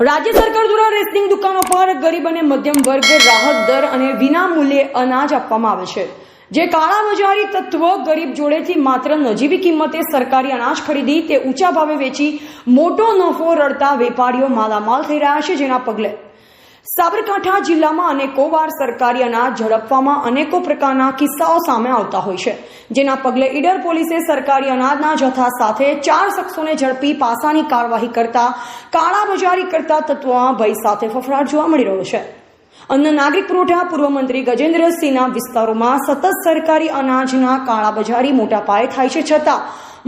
રાજ્ય સરકાર દ્વારા રેશનિંગ દુકાનો પર ગરીબ અને મધ્યમ વર્ગ રાહત દર અને વિના મૂલ્યે અનાજ આપવામાં આવે છે. જે કાળાબજારી તત્વ ગરીબ જોડેથી માત્ર નજીવી કિંમતે સરકારી અનાજ ખરીદી તે ઊંચા ભાવે વેચી મોટો નફો રડતા વેપારીઓ માલામાલ થઈ રહ્યા છે જેના પગલે. સાબરકાંઠા જિલ્લામાં અનેકો વાર સરકારી અનાજ ઝડપવામાં અનેકો પ્રકારના કિસ્સાઓ સામે આવતા હોય છે. જેના પગલે ઈડર પોલીસે સરકારી અનાજના જથ્થા સાથે ચાર શખ્સોને ઝડપી પાસાની કાર્યવાહી કરતા કાળાબજારી કરતા તત્વોમાં ભય સાથે ફફડાટ જોવા મળી રહ્યો છે. અન્ન નાગરિક પુરવઠા પૂર્વ ગજેન્દ્રસિંહના વિસ્તારોમાં સતત સરકારી અનાજના કાળાબજારી મોટા પાયે થાય છે છતાં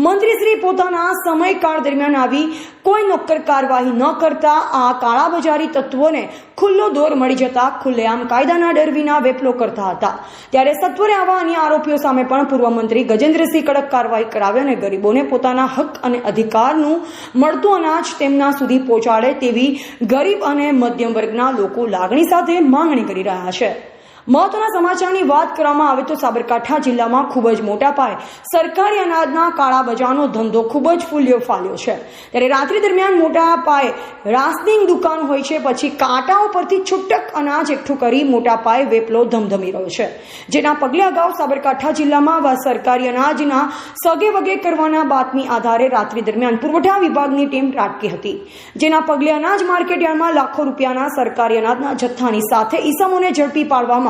મંત્રીશ્રી પોતાના સમયકાળ દરમિયાન આવી કોઈ નોકર કાર્યવાહી ન કરતા આ કાળાબજારી તત્વોને ખુલ્લો દોર મળી જતા ખુલ્લેઆમ કાયદાના ડર વિના વેપલો કરતા હતા. ત્યારે સત્વરે આવા અન્ય આરોપીઓ સામે પણ પૂર્વ મંત્રી ગજેન્દ્રસિંહ કડક કાર્યવાહી કરાવે અને ગરીબોને પોતાના હક અને અધિકારનું મળતું અનાજ તેમના સુધી પહોંચાડે તેવી ગરીબ અને મધ્યમ વર્ગના લોકો લાગણી સાથે માંગણી કરી રહ્યા છે. મહત્વના સમાચારની વાત કરવામાં આવે તો સાબરકાંઠા જિલ્લામાં ખૂબ જ મોટા પાયે સરકારી અનાજના કાળા બજારનો ધંધો ખૂબ જ ફૂલ્યો ફાલ્યો છે. ત્યારે રાત્રિ દરમિયાન મોટા પાયે રાસનિંગ દુકાન હોય છે, પછી કાંટાઓ પરથી છૂટક અનાજ એકઠું કરી મોટા પાયે વેપલો ધમધમી રહ્યો છે. જેના પગલે અગાઉ સાબરકાંઠા જિલ્લામાં સરકારી અનાજના સગે વગે કરવાના બાતમી આધારે રાત્રિ દરમિયાન પુરવઠા વિભાગની ટીમ ત્રાટકી હતી. જેના પગલે અનાજ માર્કેટયાર્ડમાં લાખો રૂપિયાના સરકારી અનાજના જથ્થાની સાથે ઈસમોને ઝડપી પાડવામાં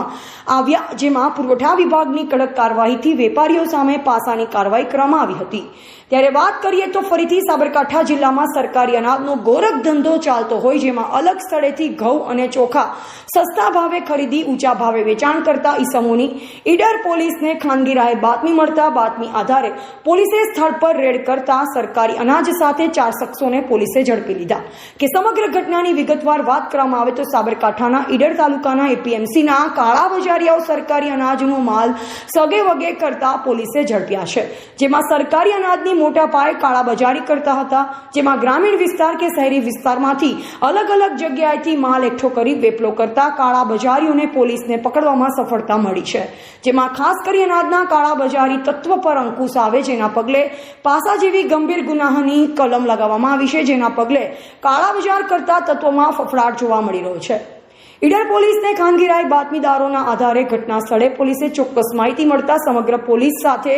આવ્યા, જેમાં પુરવઠા વિભાગની કડક કાર્યવાહીથી વેપારીઓ સામે પાસાની કાર્યવાહી કરવામાં આવી હતી. ત્યારે વાત કરીએ તો ફરીથી સાબરકાંઠા જિલ્લામાં સરકારી અનાજનો ગોરખ ધંધો ચાલતો હોય, જેમાં અલગ સ્થળેથી ઘઉં અને ચોખા સસ્તા ભાવે ખરીદી, ઊંચા ભાવે વેચાણ કરતા ઈસમોની ઈડર પોલીસને ખાનગી રાહે બાતમી મળતા બાતમી આધારે પોલીસે સ્થળ પર રેડ કરતા સરકારી અનાજ સાથે ચાર શખ્સોને પોલીસે ઝડપી લીધા. કે સમગ્ર ઘટનાની વિગતવાર વાત કરવામાં આવે તો સાબરકાંઠાના ઈડર તાલુકાના એપીએમસીના કાળા બજારિયાઓ સરકારી અનાજનો માલ સગે વગે કરતા પોલીસે ઝડપ્યા છે. જેમાં સરકારી અનાજની મોટા પાયે કાળાબજારી કરતા હતા. જેમાં ગ્રામીણ વિસ્તાર કે શહેરી વિસ્તારમાંથી અલગ અલગ જગ્યાએથી માલ એકઠો કરી વેપલો કરતા કાળા બજારીઓને પોલીસને પકડવામાં સફળતા મળી છે. જેમાં ખાસ કરી અનાજના કાળા બજારી તત્વ પર અંકુશ આવે જેના પગલે પાસા જેવી ગંભીર ગુનાહની કલમ લગાવવામાં આવી છે. જેના પગલે કાળા બજાર કરતા તત્વોમાં ફફડાટ જોવા મળી રહ્યો છે. ઈડર પોલીસને ખાનગી રાય બાતમીદારોના આધારે ઘટના સ્થળે પોલીસે ચોક્કસ માહિતી મળતા સમગ્ર પોલીસ સાથે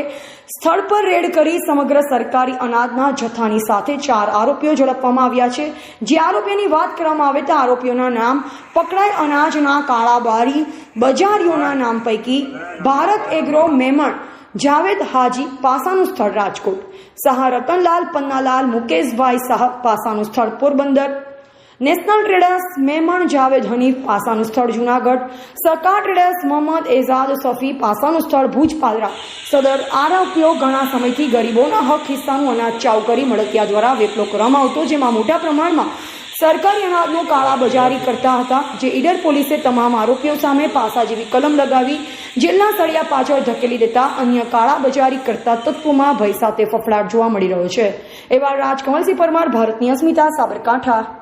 સ્થળ પર રેડ કરી સમગ્ર સરકારી અનાજના જથ્થાની સાથે ચાર આરોપીઓ ઝડપવામાં આવ્યા છે. જે આરોપીઓની વાત કરવામાં આવે તો આરોપીઓના નામ પકડાય અનાજના કાળાબારી બજારીઓના નામ પૈકી ભારત એગ્રો મેમણ, જાવેદ હાજી પાસાનું સ્થળ રાજકોટ સહા રતનલાલ પન્નાલાલ મુકેશભાઈ શાહ પાસાનું સ્થળ પોરબંદર નેશનલ ટ્રેડર્સ મેમણ જાવેદ હનીફ પાસાનું સ્થળ જુનાગઢ. સરકાર ટ્રેડર્સ મોહમ્મદ એઝાદ સફી પાસાનું સ્થળ ભુજ પાદરા સદર આરોપીઓ ઘણા સમયથી ગરીબોના હક હિસ્સાનું અનાજ ચાવ કરી મળતિયા દ્વારા વેપલો કરવામાં આવતો, જેમાં મોટા પ્રમાણમાં સરકારી અનાજનો કાળાબજારી કરતા હતા, જે ઈડર પોલીસે તમામ આરોપીઓ સામે પાસા જેવી કલમ લગાવી, જેલના સળિયા પાછળ ધકેલી દેતા અન્ય કાળાબજારી કરતા તત્વોમાં ભય સાથે ફફડાટ જોવા મળી રહ્યો છે. એવા રાજકમલસિંહ પરમાર, ભારતની અસ્મિતા, સાબરકાંઠા.